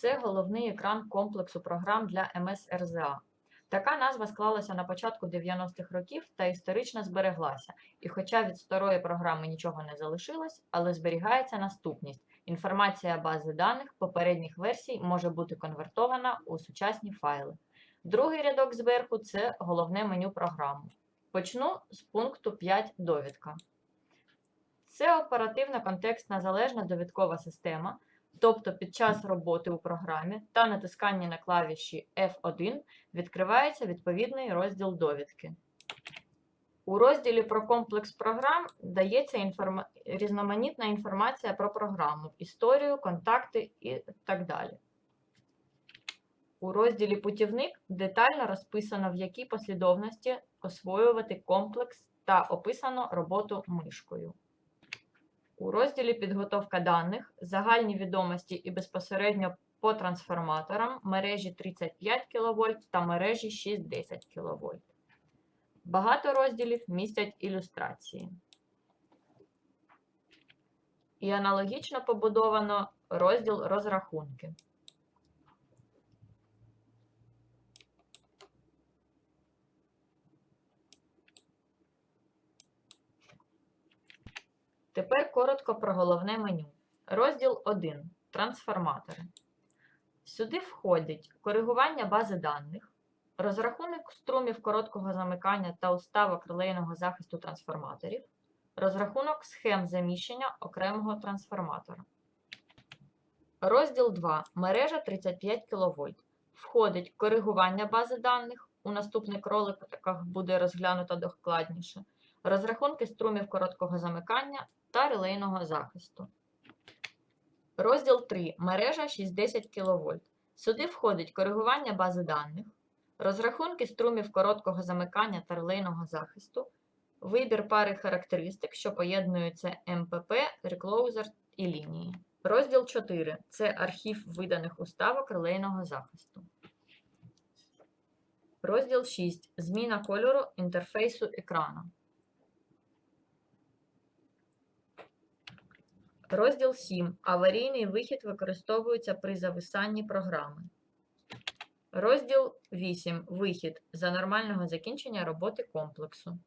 це головний екран комплексу програм для МС-РЗА. Така назва склалася на початку 90-х років та історично збереглася. І хоча від старої програми нічого не залишилось, але зберігається наступність. Інформація бази даних попередніх версій може бути конвертована у сучасні файли. Другий рядок зверху це головне меню програми. Почну з пункту 5 довідка. Це оперативна контекстна залежна довідкова система, тобто під час роботи у програмі та натискання на клавіші F1 відкривається відповідний розділ довідки. У розділі про комплекс програм дається інформа... різноманітна інформація про програму, історію, контакти і так далі. У розділі Путівник детально розписано, в якій послідовності освоювати комплекс та описано роботу мишкою. У розділі Підготовка даних загальні відомості і безпосередньо по трансформаторам мережі 35 кВт та мережі 6-10 кВт. Багато розділів містять ілюстрації. І аналогічно побудовано розділ розрахунки. Тепер коротко про головне меню. Розділ 1. Трансформатори. Сюди входить коригування бази даних, розрахунок струмів короткого замикання та уставок релейного захисту трансформаторів, розрахунок схем заміщення окремого трансформатора. Розділ 2. Мережа 35 кВт. Входить коригування бази даних. У наступних роликах буде розглянуто докладніше. Розрахунки струмів короткого замикання та релейного захисту. Розділ 3. Мережа 60 кВт. Сюди входить коригування бази даних, розрахунки струмів короткого замикання та релейного захисту, вибір пари характеристик, що поєднуються МПП, реклоузер і лінії. Розділ 4. Це архів виданих уставок релейного захисту. Розділ 6. Зміна кольору інтерфейсу екрану. Розділ 7. Аварійний вихід використовується при зависанні програми. Розділ 8. Вихід за нормального закінчення роботи комплексу.